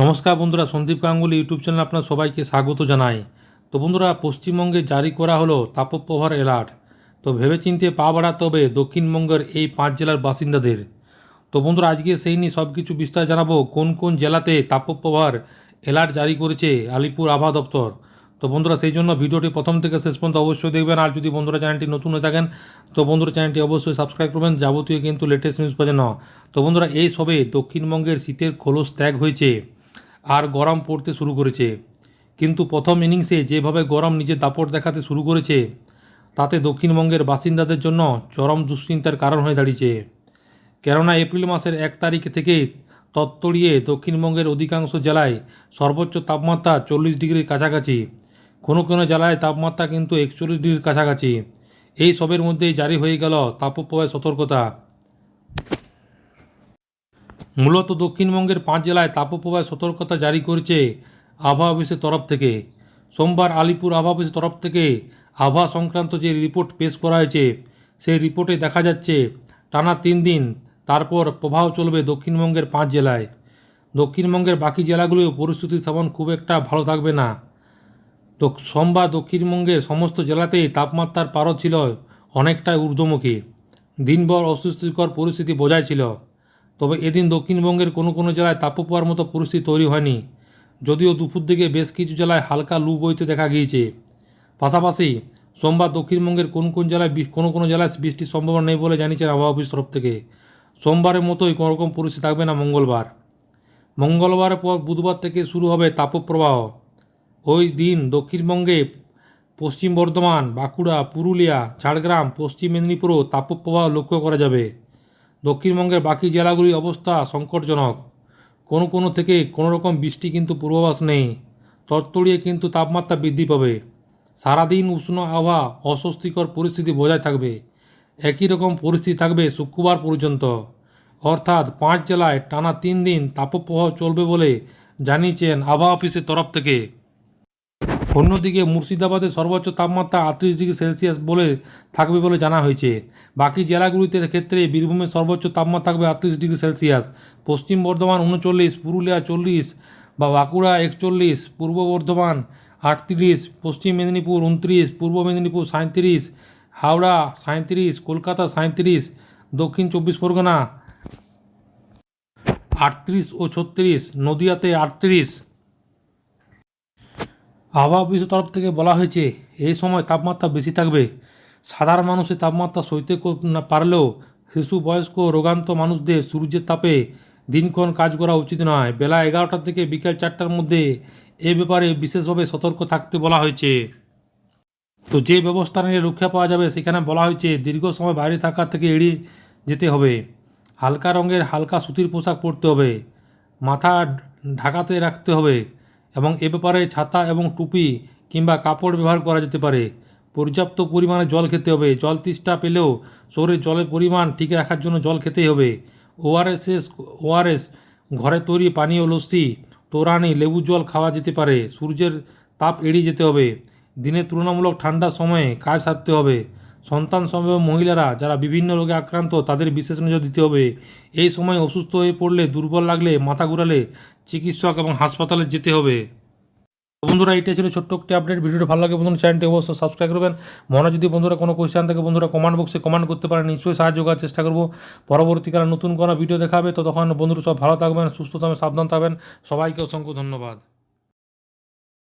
নমস্কার বন্ধুরা, Sandeep Ganguly YouTube channel আপনার সবাইকে স্বাগত জানাই। তো বন্ধুরা, পশ্চিমবঙ্গে জারি করা হলো তাপপ্রবাহের অ্যালার্ট তো ভেবেচিন্তে পা বাড়াতে হবে দক্ষিণবঙ্গের এই পাঁচ জেলার বাসিন্দাদের। তো বন্ধুরা, আজকে সেই নিয়ে সব কিছু বিস্তার জানাব, কোন কোন জেলাতে তাপপ্রবাহের অ্যালার্ট জারি করেছে আলিপুর আবহাওয়া দপ্তর। তো বন্ধুরা, সেই জন্য ভিডিওটি প্রথম থেকে শেষ পর্যন্ত অবশ্যই দেখবেন। আর যদি বন্ধুরা চ্যানেলটি নতুন হয়ে থাকেন, তো বন্ধুরা চ্যানেলটি অবশ্যই সাবস্ক্রাইব করবেন। যাবতীয় কিন্তু লেটেস্ট নিউজ পাওয়া তো বন্ধুরা, এই সবে দক্ষিণবঙ্গের শীতের খোলস ত্যাগ হয়েছে। আর গরম পড়তে শুরু করেছে। কিন্তু প্রথম ইনিংসে যেভাবে গরম নিজের দাপট দেখাতে শুরু করেছে, তাতে দক্ষিণবঙ্গের বাসিন্দাদের জন্য চরম দুশ্চিন্তার কারণ হয়ে দাঁড়িয়েছে। কেননা এপ্রিল মাসের এক তারিখ থেকে তত্তড়িয়ে দক্ষিণবঙ্গের অধিকাংশ জেলায় সর্বোচ্চ তাপমাত্রা চল্লিশ ডিগ্রির কাছাকাছি। কোনো কোনো জেলায় তাপমাত্রা কিন্তু একচল্লিশ ডিগ্রির কাছাকাছি। এই সবের মধ্যেই জারি হয়ে গেল তাপপ্রবাহের সতর্কতা। মূলত দক্ষিণবঙ্গের পাঁচ জেলায় তাপপ্রবাহের সতর্কতা জারি করেছে আবহাওয়া অফিসের তরফ থেকে। সোমবার আলিপুর আবহাওয়া অফিসের তরফ থেকে আবহাওয়া সংক্রান্ত যে রিপোর্ট পেশ করা হয়েছে, সেই রিপোর্টে দেখা যাচ্ছে, টানা তিন দিন তারপর প্রবাহ চলবে দক্ষিণবঙ্গের পাঁচ জেলায়। দক্ষিণবঙ্গের বাকি জেলাগুলিও পরিস্থিতি তেমন খুব একটা ভালো থাকবে না। তো সোমবার দক্ষিণবঙ্গের সমস্ত জেলাতেই তাপমাত্রার পারদ ছিল অনেকটাই ঊর্ধ্বমুখী। দিনভর অস্বস্তিকর পরিস্থিতি বজায় ছিল। তবে এদিন দক্ষিণবঙ্গের কোনো কোনো জেলায় তাপপ্রবাহের মতো পরিস্থিতি তৈরি হয়নি। যদিও দুপুর দিকে বেশ কিছু জেলায় হালকা লু বইতে দেখা গিয়েছে। পাশাপাশি সোমবার দক্ষিণবঙ্গের কোন কোন জেলায় কোনো কোনো জেলায় বৃষ্টির সম্ভাবনা নেই বলে জানিয়েছেন আবহাওয়া অফিস তরফ থেকে। সোমবারের মতোই কোনোরকম পরিস্থিতি থাকবে না মঙ্গলবার। মঙ্গলবারের পর বুধবার থেকে শুরু হবে তাপপ্রবাহ। ওই দিন দক্ষিণবঙ্গে পশ্চিম বর্ধমান, বাঁকুড়া, পুরুলিয়া, ঝাড়গ্রাম, পশ্চিম মেদিনীপুরও তাপপ্রবাহ লক্ষ্য করা যাবে। দক্ষিণবঙ্গের বাকি জেলাগুলির অবস্থা সংকটজনক। কোনো কোনো থেকে কোনো রকম বৃষ্টি কিন্তু পূর্বাভাস নেই। তরতড়িয়ে কিন্তু তাপমাত্রা বৃদ্ধি পাবে। সারাদিন উষ্ণ আবহাওয়া অস্বস্তিকর পরিস্থিতি বজায় থাকবে। একই রকম পরিস্থিতি থাকবে শুক্রবার পর্যন্ত। অর্থাৎ পাঁচ জেলায় টানা তিন দিন তাপপ্রবাহ চলবে বলে জানিয়েছেন আবহাওয়া অফিসের তরফ থেকে। অন্যদিকে মুর্শিদাবাদের সর্বোচ্চ তাপমাত্রা আটত্রিশ ডিগ্রি সেলসিয়াস বলে থাকবে বলে জানা হয়েছে। বাকি জেলাগুলিতে ক্ষেত্রে বীরভূমের সর্বোচ্চ তাপমাত্রা থাকবে আটত্রিশ ডিগ্রি সেলসিয়াস। পশ্চিম বর্ধমান উনচল্লিশ, পুরুলিয়া চল্লিশ, বা বাঁকুড়া একচল্লিশ, পূর্ব বর্ধমান আটত্রিশ, পশ্চিম মেদিনীপুর উনত্রিশ, পূর্ব মেদিনীপুর সাঁত্রিশ হাওড়া সাঁত্রিশ কলকাতা সাঁত্রিশ দক্ষিণ চব্বিশ পরগনা আটত্রিশ ও ছত্রিশ, নদিয়াতে আটত্রিশ। আবহাওয়া অফিসের তরফ থেকে বলা হয়েছে এই সময় তাপমাত্রা বেশি থাকবে। সাধারণ মানুষের তাপমাত্রা সইতে না পারলেও শিশু, বয়স্ক রোগান্ত মানুষদের সূর্যের তাপে দিনক্ষণ কাজ করা উচিত নয়। বেলা এগারোটা থেকে বিকেল চারটার মধ্যে এ ব্যাপারে বিশেষভাবে সতর্ক থাকতে বলা হয়েছে। তো যে ব্যবস্থা নিয়ে রক্ষা পাওয়া যাবে, সেখানে বলা হয়েছে দীর্ঘ সময় বাইরে থাকা থেকে এড়িয়ে যেতে হবে। হালকা রঙের হালকা সুতির পোশাক পরতে হবে। মাথা ঢাকাতে রাখতে হবে এবং এ ব্যাপারে ছাতা এবং টুপি কিংবা কাপড় ব্যবহার করা যেতে পারে। পর্যাপ্ত পরিমাণে জল খেতে হবে। জল তৃষ্ণা পেলেও শরীরে জলের পরিমাণ ঠিক রাখার জন্য জল খেতেই হবে। ওআরএসএস ওআরএস ঘরে তৈরি পানীয় লস্যি, তোরানি লেবু জল খাওয়া যেতে পারে। সূর্যের তাপ এড়িয়ে যেতে হবে। দিনে তুলনামূলক ঠান্ডার সময়ে কাজ সারতে হবে। সন্তান সম্ভব মহিলারা যারা বিভিন্ন রোগে আক্রান্ত, তাদের বিশেষ নজর দিতে হবে। এই সময় অসুস্থ হয়ে পড়লে, দুর্বল লাগলে, মাথা ঘুরালে চিকিৎসক এবং হাসপাতালে যেতে হবে। বন্ধুরা এটা ছিল ছোট্ট একটি আপডেট ভিডিওটা ভালো লাগে বন্ধুরা চ্যানেলটি অবশ্যই সাবস্ক্রাইব করবেন। মনে যদি বন্ধুরা কোনো কোয়েশ্চেন থাকে, বন্ধুরা কমেন্ট বক্সে কমেন্ট করতে পারেন। নিশ্চয়ই সাহায্য করার চেষ্টা করব। পরবর্তীকালে নতুন কোনো ভিডিও দেখাবে। তো তখন বন্ধুরা সব ভালো থাকবেন, সুস্থ থাকবেন, সাবধান থাকবেন। সবাইকে অসংখ্য ধন্যবাদ।